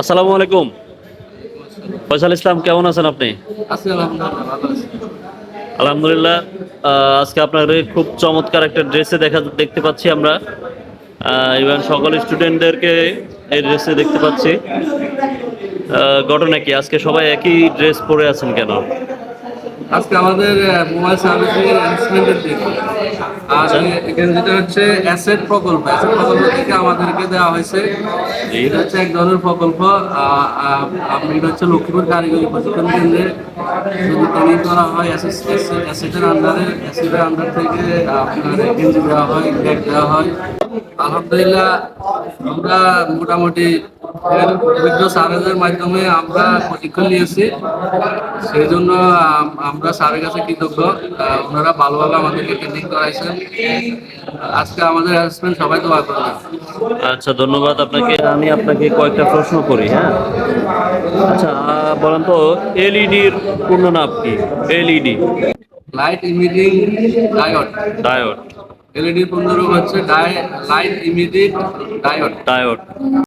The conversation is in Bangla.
আসসালামু আলাইকুম। ফয়সাল ইসলাম কেমন আছেন আপনি? আলহামদুলিল্লাহ আজকে আপনার খুব চমৎকার একটা ড্রেসে দেখা দেখতে পাচ্ছি আমরা। ইভেন সকল স্টুডেন্টদেরকে এই ড্রেসে দেখতে পাচ্ছি। ঘটনা কি? আজকে সবাই একই ড্রেস পরে আছেন কেন? আজকে আমাদের মোবাইল সার্ভিসের ইনস্ট্রুমেন্টের দিক আর এখানে যেটা হচ্ছে অ্যাসেট প্রকল্প। অ্যাসেট প্রকল্প থেকে আমাদেরকে দেওয়া হয়েছে। এটা হচ্ছে এক ধরনের প্রকল্প। আপনি এটা হচ্ছে লক্ষ্মীপুর কারিগরি প্রশিক্ষণ কেন্দ্রে যদি ট্রেনিং করা হয় অ্যাসেটের আন্ডারে অ্যাসেটের আন্ডার থেকে আপনার গেঞ্জি দেওয়া হয় ব্যাগ দেওয়া হয়। আলহামদুলিল্লাহ আমরা মোটামুটি অভিজ্ঞ স্যারেদের মাধ্যমে আমরা প্রশিক্ষণ নিয়েছি। সেই জন্য আমরা স্যারের কাছে কৃতজ্ঞ। ওনারা ভালোভাবে আমাদেরকে ট্রেনিং করাইছেন। আজকে আমাদের হ্যারাসমেন্ট সবাই দোয়া করবেন। আচ্ছা ধন্যবাদ আপনাকে। আমি আপনাকে কয়েকটা প্রশ্ন করি হ্যাঁ? আচ্ছা বলেন তো এলইডির পূর্ণ নাম কি? LED. Light emitting diode diode LED পূর্ণরূপ হচ্ছে লাইট ইমিডিট ডায়োড ডায়োড